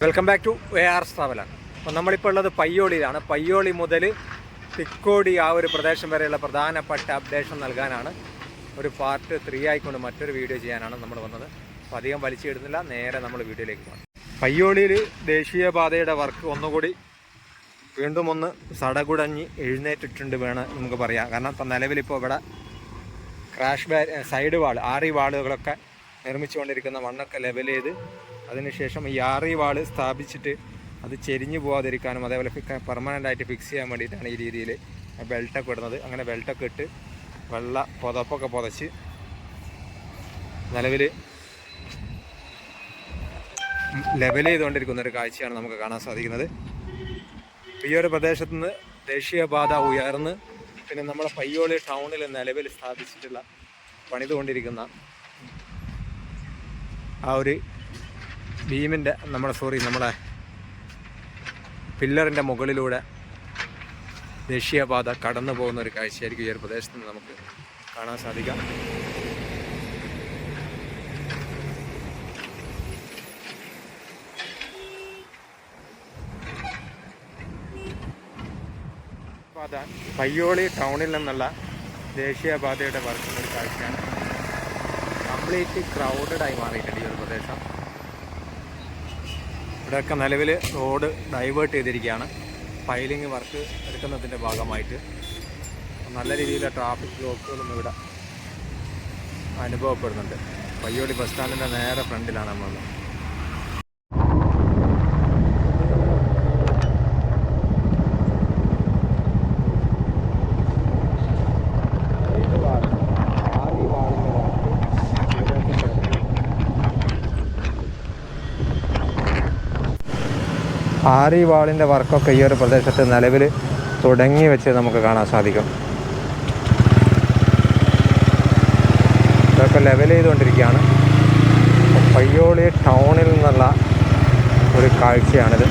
Welcome back to A R traveller അപ്പോൾ നമ്മളിപ്പോൾ ഉള്ളത് പയ്യോളിയിലാണ്. പയ്യോളി മുതൽ തിക്കോടി ആ ഒരു പ്രദേശം വരെയുള്ള പ്രധാനപ്പെട്ട അപ്ഡേഷൻ നൽകാനാണ് ഒരു പാർട്ട് ത്രീ ആയിക്കൊണ്ട് മറ്റൊരു വീഡിയോ ചെയ്യാനാണ് നമ്മൾ വന്നത്. അപ്പോൾ അധികം വലിച്ചിടുന്നില്ല നേരെ നമ്മൾ വീഡിയോയിലേക്ക് പോകണം പയ്യോളിയിൽ ദേശീയപാതയുടെ വർക്ക് ഒന്നുകൂടി വീണ്ടും ഒന്ന് സടകുടഞ്ഞ് എഴുന്നേറ്റിട്ടുണ്ട് വേണം നമുക്ക് പറയാം കാരണം ഇപ്പം നിലവിലിപ്പോൾ ഇവിടെ ക്രാഷ് ബാ സൈഡ് വാൾ ആറി വാളുകളൊക്കെ നിർമ്മിച്ചുകൊണ്ടിരിക്കുന്ന മണ്ണൊക്കെ ലെവൽ ചെയ്ത് അതിനുശേഷം ഈ ആറി വാൾ സ്ഥാപിച്ചിട്ട് അത് ചെരിഞ്ഞു പോകാതിരിക്കാനും അതേപോലെ പെർമനന്റ് ആയിട്ട് ഫിക്സ് ചെയ്യാൻ വേണ്ടിയിട്ടാണ് ഈ രീതിയിൽ ബെൽറ്റൊക്കെ ഇടുന്നത്. അങ്ങനെ ബെൽറ്റൊക്കെ ഇട്ട് വെള്ള പുതപ്പൊക്കെ പുതച്ച് നിലവിൽ ലെവൽ ചെയ്തുകൊണ്ടിരിക്കുന്ന ഒരു കാഴ്ചയാണ് നമുക്ക് കാണാൻ സാധിക്കുന്നത്. ഈ ഒരു പ്രദേശത്ത് നിന്ന് ദേശീയപാത ഉയർന്ന് പിന്നെ നമ്മുടെ പയ്യോളി ടൗണിൽ നിലവിൽ സ്ഥാപിച്ചിട്ടുള്ള പണിതുകൊണ്ടിരിക്കുന്ന ആ ഒരു ബീമിന്റെ നമ്മുടെ സോറി നമ്മുടെ പില്ലറിന്റെ മുകളിലൂടെ ദേശീയപാത കടന്നു പോകുന്ന ഒരു കാഴ്ചയായിരിക്കും ഈ ഒരു പ്രദേശത്ത് നിന്ന് നമുക്ക് കാണാൻ സാധിക്കാം. പാത പയ്യോളി ടൗണിൽ നിന്നുള്ള ദേശീയപാതയുടെ വർക്കുന്ന ഒരു കാഴ്ചയാണ്. കംപ്ലീറ്റ് ക്രൗഡഡായി മാറിയിട്ടുണ്ട് ഈ ഒരു പ്രദേശം. ഇവിടെയൊക്കെ നിലവിൽ റോഡ് ഡൈവേർട്ട് ചെയ്തിരിക്കുകയാണ്. ഫൈലിംഗ് വർക്ക് എടുക്കുന്നതിന്റെ ഭാഗമായിട്ട്. നല്ല രീതിയിലെ ട്രാഫിക് ബ്ലോക്കുകളും ഇവിടെ അനുഭവപ്പെടുന്നുണ്ട്. പയ്യോളി ബസ് സ്റ്റാൻഡിന്റെ നേരെ ഫ്രണ്ടിലാണ് നമ്മൾ ആറി വാളിന്റെ വർക്കൊക്കെ ഈ ഒരു പ്രദേശത്ത് നിലവിൽ തുടങ്ങി വെച്ച് നമുക്ക് കാണാൻ സാധിക്കും. ഇതൊക്കെ ലെവൽ ചെയ്തുകൊണ്ടിരിക്കുകയാണ്. പയ്യോളി ടൗണിൽ നിന്നുള്ള ഒരു കാഴ്ചയാണിത്.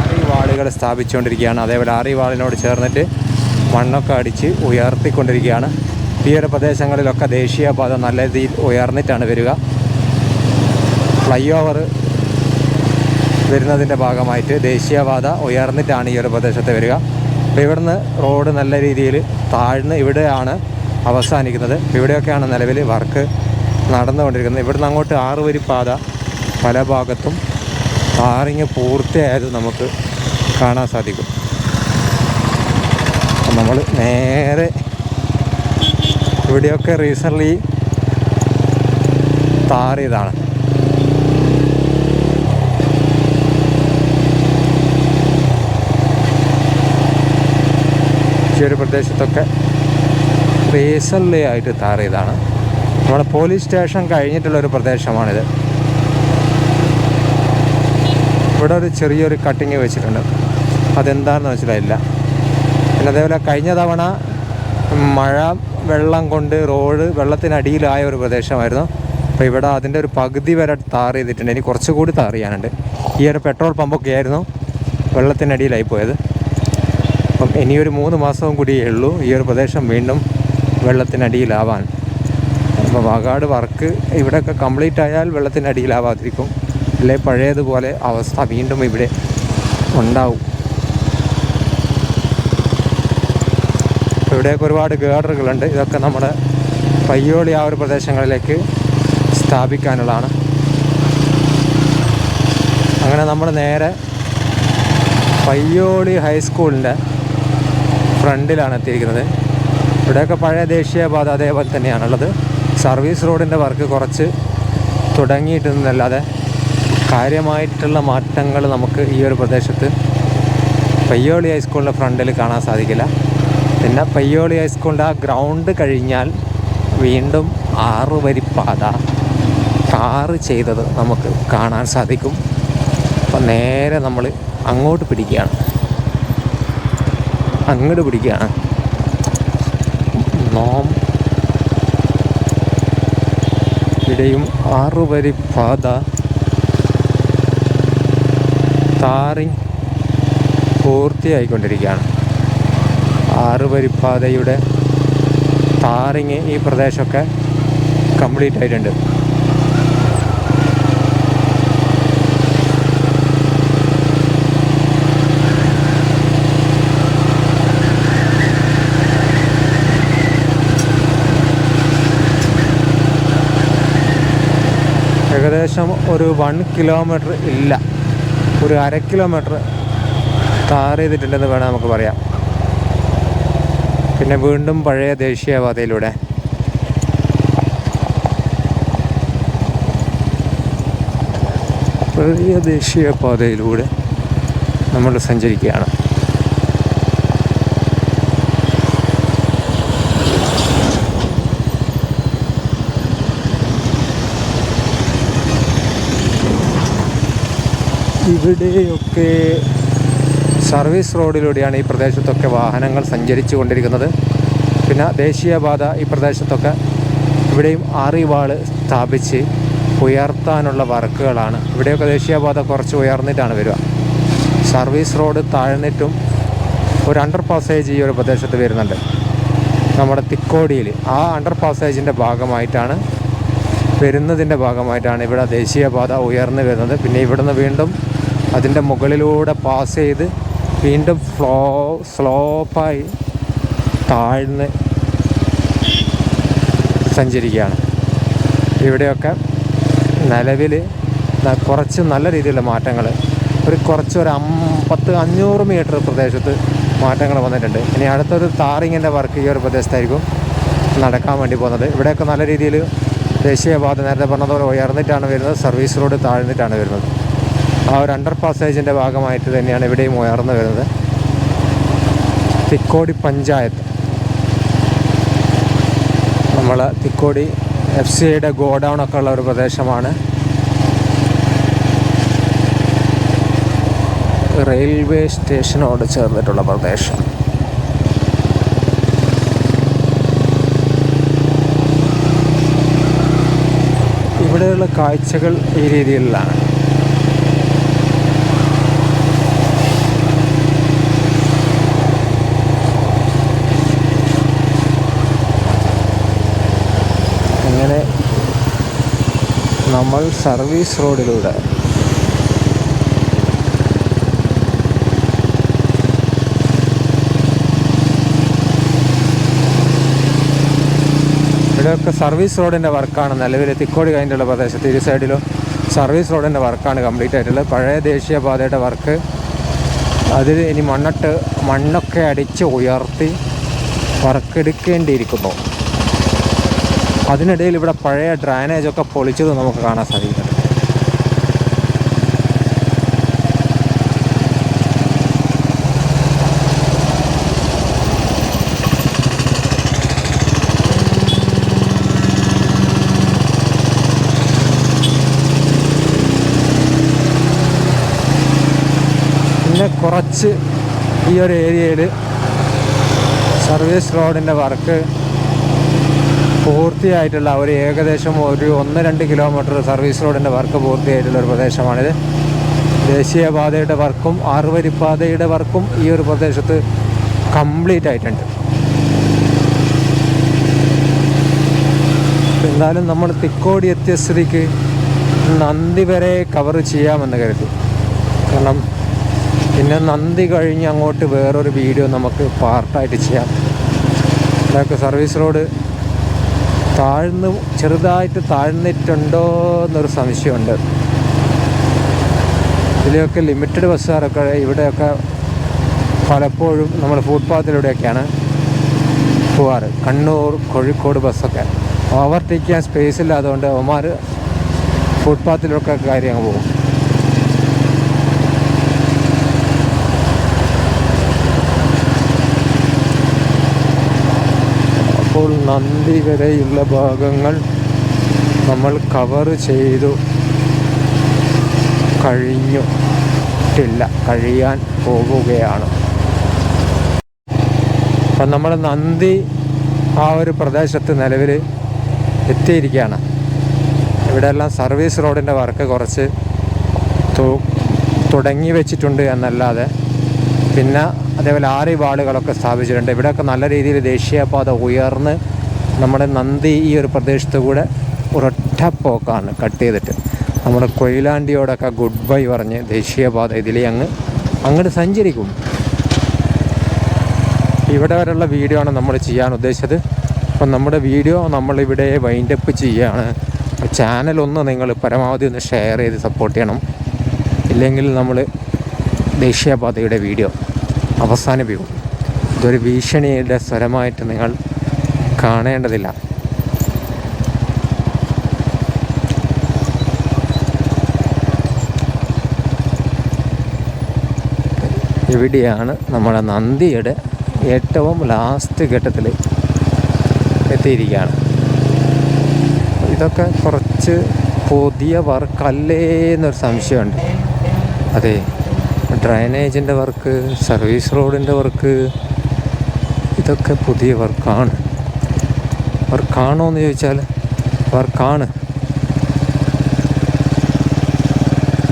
ആറി വാളുകൾ സ്ഥാപിച്ചുകൊണ്ടിരിക്കുകയാണ്. അതേപോലെ ആറി വാളിനോട് ചേർന്നിട്ട് മണ്ണൊക്കെ അടിച്ച് ഉയർത്തിക്കൊണ്ടിരിക്കുകയാണ്. ഒരു പ്രദേശങ്ങളിലൊക്കെ ദേശീയപാത നല്ല രീതിയിൽ ഉയർന്നിട്ടാണ് വരിക. ഫ്ലൈ ഓവർ വരുന്നതിന്റെ ഭാഗമായിട്ട് ദേശീയപാത ഉയർന്നിട്ടാണ് ഈ ഒരു പ്രദേശത്ത് വരിക. അപ്പോൾ ഇവിടുന്ന് റോഡ് നല്ല രീതിയിൽ താഴ്ന്ന് ഇവിടെയാണ് അവസാനിക്കുന്നത്. ഇവിടെയൊക്കെയാണ് നിലവിൽ വർക്ക് നടന്നുകൊണ്ടിരിക്കുന്നത്. ഇവിടുന്ന് അങ്ങോട്ട് ആറ് വരി പാത പല ഭാഗത്തും താറിങ് പൂർത്തിയായത് നമുക്ക് കാണാൻ സാധിക്കും. നമ്മൾ നേരെ ഇവിടെയൊക്കെ റീസെന്റ്ലി താറിയതാണ് ഈ ഒരു പ്രദേശത്തൊക്കെ റീസെന്റ്ലി ആയിട്ട് താറിയതാണ് നമ്മുടെ പോലീസ് സ്റ്റേഷൻ കഴിഞ്ഞിട്ടുള്ള ഒരു പ്രദേശമാണിത്. ഇവിടെ ഒരു ചെറിയൊരു കട്ടിങ് വെച്ചിട്ടുണ്ട്. അതെന്താണെന്ന് മനസ്സിലായില്ല. പിന്നെ അതേപോലെ കഴിഞ്ഞ തവണ മഴ വെള്ളം കൊണ്ട് റോഡ് വെള്ളത്തിനടിയിലായ ഒരു പ്രദേശമായിരുന്നു. അപ്പോൾ ഇവിടെ അതിന്റെ ഒരു പകുതി വരെ താർ ചെയ്തിട്ടുണ്ട്. ഇനി കുറച്ചുകൂടി താർ ചെയ്യാനുണ്ട്. ഈ ഒരു പെട്രോൾ പമ്പൊക്കെ ആയിരുന്നു വെള്ളത്തിനടിയിലായി പോയത്. അപ്പം ഇനിയൊരു മൂന്ന് മാസവും കൂടിയേ ഉള്ളൂ. ഈ ഒരു പ്രദേശം വീണ്ടും വെള്ളത്തിനടിയിലാവാൻ. അപ്പോൾ വാഗാട് വർക്ക് ഇവിടെയൊക്കെ കംപ്ലീറ്റ് ആയാൽ വെള്ളത്തിനടിയിലാവാതിരിക്കും. അല്ലെ പഴയതുപോലെ അവസ്ഥ വീണ്ടും ഇവിടെ ഉണ്ടാവും. ഇവിടെയൊക്കെ ഒരുപാട് ഗേഡറുകളുണ്ട്. ഇതൊക്കെ നമ്മുടെ പയ്യോളി ആ ഒരു പ്രദേശങ്ങളിലേക്ക് സ്ഥാപിക്കാനുള്ളതാണ്. അങ്ങനെ നമ്മൾ നേരെ പയ്യോളി ഹൈസ്കൂളിന്റെ ഫ്രണ്ടിലാണ് എത്തിയിരിക്കുന്നത്. ഇവിടെയൊക്കെ പഴയ ദേശീയപാത അതേപോലെ തന്നെയാണുള്ളത്. സർവീസ് റോഡിന്റെ വർക്ക് കുറച്ച് തുടങ്ങിയിട്ടെന്നല്ലാതെ കാര്യമായിട്ടുള്ള മാറ്റങ്ങൾ നമുക്ക് ഈ ഒരു പ്രദേശത്ത് പയ്യോളി ഹൈസ്കൂളിന്റെ ഫ്രണ്ടിൽ കാണാൻ സാധിക്കില്ല. പിന്നെ പയ്യോളി ഹൈസ്കൂളിന്റെ ആ ഗ്രൗണ്ട് കഴിഞ്ഞാൽ വീണ്ടും ആറ് വരിപ്പാത കാറ് ചെയ്തത് നമുക്ക് കാണാൻ സാധിക്കും. അപ്പം നേരെ നമ്മൾ അങ്ങോട്ട് പിടിക്കുകയാണ്. അങ്ങോട്ട് പിടിക്കുകയാണ് നോം. ഇടയും ആറുവരി പാത. താറി പൂർത്തിയായിക്കൊണ്ടിരിക്കുകയാണ്. ആറുവരിപ്പാതയുടെ താറിങ് ഈ പ്രദേശമൊക്കെ കംപ്ലീറ്റ് ആയിട്ടുണ്ട് ഏകദേശം ഒരു വൺ കിലോമീറ്റർ ഇല്ല. ഒരു അര കിലോമീറ്റർ താർ ചെയ്തിട്ടുണ്ടെന്ന് വേണം നമുക്ക് പറയാം. പിന്നെ വീണ്ടും പഴയ ദേശീയപാതയിലൂടെ. പഴയ ദേശീയപാതയിലൂടെ നമ്മൾ സഞ്ചരിക്കുകയാണ്. ഇവിടെയൊക്കെ സർവീസ് റോഡിലൂടെയാണ് ഈ പ്രദേശത്തൊക്കെ വാഹനങ്ങൾ സഞ്ചരിച്ചു കൊണ്ടിരിക്കുന്നത്. പിന്നെ ദേശീയപാത ഈ പ്രദേശത്തൊക്കെ ഇവിടെയും ആറിവാൾ സ്ഥാപിച്ച് ഉയർത്താനുള്ള വർക്കുകളാണ്. ഇവിടെയൊക്കെ ദേശീയപാത കുറച്ച് ഉയർന്നിട്ടാണ് വരിക. സർവീസ് റോഡ് താഴ്ന്നിട്ടും ഒരു അണ്ടർ പാസേജ് ഈ ഒരു പ്രദേശത്ത് വരുന്നുണ്ട്. നമ്മുടെ തിക്കോടിയിൽ. ആ അണ്ടർ പാസേജിന്റെ ഭാഗമായിട്ടാണ് വരുന്നതിന്റെ ഭാഗമായിട്ടാണ് ഇവിടെ ദേശീയപാത ഉയർന്നു വരുന്നത്. പിന്നെ ഇവിടുന്ന് വീണ്ടും അതിന്റെ മുകളിലൂടെ പാസ് ചെയ്ത് വീണ്ടും ഫ്ലോ സ്ലോപ്പായി താഴ്ന്ന് സഞ്ചരിക്കുകയാണ്. ഇവിടെയൊക്കെ നിലവിൽ കുറച്ച് നല്ല രീതിയിലുള്ള മാറ്റങ്ങൾ ഒരു കുറച്ച് ഒരു അമ്പത്ത് പത്ത് അഞ്ഞൂറ് മീറ്റർ പ്രദേശത്ത് മാറ്റങ്ങൾ വന്നിട്ടുണ്ട്. ഇനി അടുത്തൊരു താറിങ്ങിന്റെ വർക്ക് ഈ ഒരു പ്രദേശത്തായിരിക്കും നടക്കാൻ വേണ്ടി പോകുന്നത്. ഇവിടെയൊക്കെ നല്ല രീതിയിൽ ദേശീയപാത നേരത്തെ പറഞ്ഞതുപോലെ ഉയർന്നിട്ടാണ് വരുന്നത് സർവീസ് റോഡ് താഴ്ന്നിട്ടാണ് വരുന്നത്. ആ ഒരു അണ്ടർ പാസേജിന്റെ ഭാഗമായിട്ട് തന്നെയാണ് ഇവിടെയും ഉയർന്നു വരുന്നത്. തിക്കോടി പഞ്ചായത്ത്. നമ്മൾ തിക്കോടി എഫ് സി ഐയുടെ ഗോഡൗൺ ഒക്കെ ഉള്ള ഒരു പ്രദേശമാണ്. റെയിൽവേ സ്റ്റേഷനോട് ചേർന്നിട്ടുള്ള പ്രദേശം. ഇവിടെയുള്ള കാഴ്ചകൾ ഈ രീതിയിലാണ് അങ്ങനെ നമ്മൾ സർവീസ് റോഡിലൂടെ. ഇവിടെയൊക്കെ സർവീസ് റോഡിന്റെ വർക്കാണ് നിലവിൽ തിക്കോടി കഴിഞ്ഞിട്ടുള്ള പ്രദേശത്ത്. ഇരു സൈഡിലും സർവീസ് റോഡിന്റെ വർക്കാണ് കംപ്ലീറ്റ് ആയിട്ടുള്ളത്. പഴയ ദേശീയപാതയുടെ വർക്ക് അതിൽ ഇനി മണ്ണിട്ട് മണ്ണൊക്കെ അടിച്ച് ഉയർത്തി വർക്ക് എടുക്കേണ്ടിയിരിക്കുന്നു അതിനിടയിൽ ഇവിടെ പഴയ ഡ്രൈനേജ് ഒക്കെ പൊളിച്ചത് നമുക്ക് കാണാൻ സാധിക്കുന്നുണ്ട് പിന്നെ കുറച്ച് ഈ ഒരു ഏരിയയിൽ സർവീസ് റോഡിന്റെ വർക്ക് പൂർത്തിയായിട്ടുള്ള ഒരു ഏകദേശം ഒരു ഒന്ന് രണ്ട് കിലോമീറ്റർ സർവീസ് റോഡിന്റെ വർക്ക് പൂർത്തിയായിട്ടുള്ള ഒരു പ്രദേശമാണിത്. ദേശീയപാതയുടെ വർക്കും ആറുവരിപ്പാതയുടെ വർക്കും ഈ ഒരു പ്രദേശത്ത് കംപ്ലീറ്റ് ആയിട്ടുണ്ട്. എന്നാലും നമ്മൾ തിക്കോടി എത്തിയ സ്ഥിതിക്ക് നന്ദി വരെ കവർ ചെയ്യാമെന്ന് കരുതി. കാരണം പിന്നെ നന്ദി കഴിഞ്ഞ് അങ്ങോട്ട് വേറൊരു വീഡിയോ നമുക്ക് പാർട്ടായിട്ട് ചെയ്യാം. ഇതൊക്കെ സർവീസ് റോഡ് താഴ്ന്നു ചെറുതായിട്ട് താഴ്ന്നിട്ടുണ്ടോ എന്നൊരു സംശയമുണ്ട്. ഇതിലെയൊക്കെ ലിമിറ്റഡ് ബസ്സുകാരൊക്കെ ഇവിടെയൊക്കെ പലപ്പോഴും നമ്മൾ ഫുട്പാത്തിലൂടെയൊക്കെയാണ് പോവാറ്. കണ്ണൂർ കോഴിക്കോട് ബസ്സൊക്കെ. ഓവർടേക്ക് ചെയ്യാൻ സ്പേസ് ഇല്ലാത്തതുകൊണ്ട് ഒമാർ ഫുട്പാത്തിലൊക്കെ കാര്യം അങ്ങ് പോകും. അപ്പോൾ നന്ദി വരെയുള്ള ഭാഗങ്ങൾ നമ്മൾ കവർ ചെയ്തു. കഴിഞ്ഞിട്ടില്ല കഴിയാൻ പോവുകയാണ്. അപ്പം നമ്മൾ നന്ദി ആ ഒരു പ്രദേശത്ത് നിലവിൽ എത്തിയിരിക്കുകയാണ്. ഇവിടെ എല്ലാം സർവീസ് റോഡിന്റെ വർക്ക് കുറച്ച് തുടങ്ങി വെച്ചിട്ടുണ്ട് എന്നല്ലാതെ പിന്നെ അതേപോലെ ആറ് വാളുകളൊക്കെ സ്ഥാപിച്ചിട്ടുണ്ട്. ഇവിടെയൊക്കെ നല്ല രീതിയിൽ ദേശീയപാത ഉയർന്ന് നമ്മുടെ നന്ദി ഈ ഒരു പ്രദേശത്ത് കൂടെ ഒരൊറ്റ പോക്കാണ് കട്ട് ചെയ്തിട്ട്. നമ്മുടെ കൊയിലാണ്ടിയോടൊക്കെ ഗുഡ് ബൈ പറഞ്ഞ് ദേശീയപാത ഇതിലേ അങ്ങ് അങ്ങോട്ട് സഞ്ചരിക്കും. ഇവിടെ വരെയുള്ള വീഡിയോ ആണ് നമ്മൾ ചെയ്യാൻ ഉദ്ദേശിച്ചത്. അപ്പം നമ്മുടെ വീഡിയോ നമ്മളിവിടെ വൈൻഡപ്പ് ചെയ്യുകയാണ് ചാനലൊന്ന് നിങ്ങൾ പരമാവധി ഒന്ന് ഷെയർ ചെയ്ത് സപ്പോർട്ട് ചെയ്യണം. ഇല്ലെങ്കിൽ നമ്മൾ ദേശീയപാതയുടെ വീഡിയോ അവസാനിപ്പിക്കും. ഇതൊരു ഭീഷണിയുടെ സ്വരമായിട്ട് നിങ്ങൾ കാണേണ്ടതില്ല. ഇവിടെയാണ് നമ്മുടെ നന്ദിയുടെ ഏറ്റവും ലാസ്റ്റ് ഘട്ടത്തിൽ എത്തിയിരിക്കുകയാണ്. ഇതൊക്കെ കുറച്ച് പുതിയ വർക്കല്ലേ എന്നൊരു സംശയമുണ്ട്. അതെ. ഡ്രൈനേജിന്റെ വർക്ക് സർവീസ് റോഡിന്റെ വർക്ക് ഇതൊക്കെ പുതിയ വർക്കാണ് വർക്കാണോ എന്ന് ചോദിച്ചാൽ വർക്കാണ്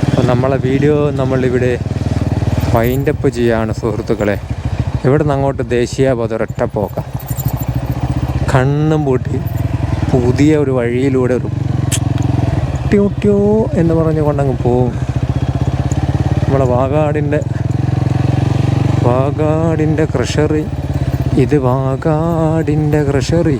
അപ്പം നമ്മളെ വീഡിയോ നമ്മളിവിടെ വൈൻഡപ്പ് ചെയ്യാണ് സുഹൃത്തുക്കളെ. ഇവിടെ നിന്ന് അങ്ങോട്ട് ദേശീയപാത ഒരൊറ്റ പോക്കാം കണ്ണും പൂട്ടി പുതിയ ഒരു വഴിയിലൂടെ ഒരു ട്യൂ ട്യൂ എന്ന് പറഞ്ഞുകൊണ്ടങ്ങ് പോവും നമ്മളെ വാഗാടിന്റെ വാഗാടിന്റെ ക്രഷറി ഇത് വാഗാടിന്റെ ക്രഷറി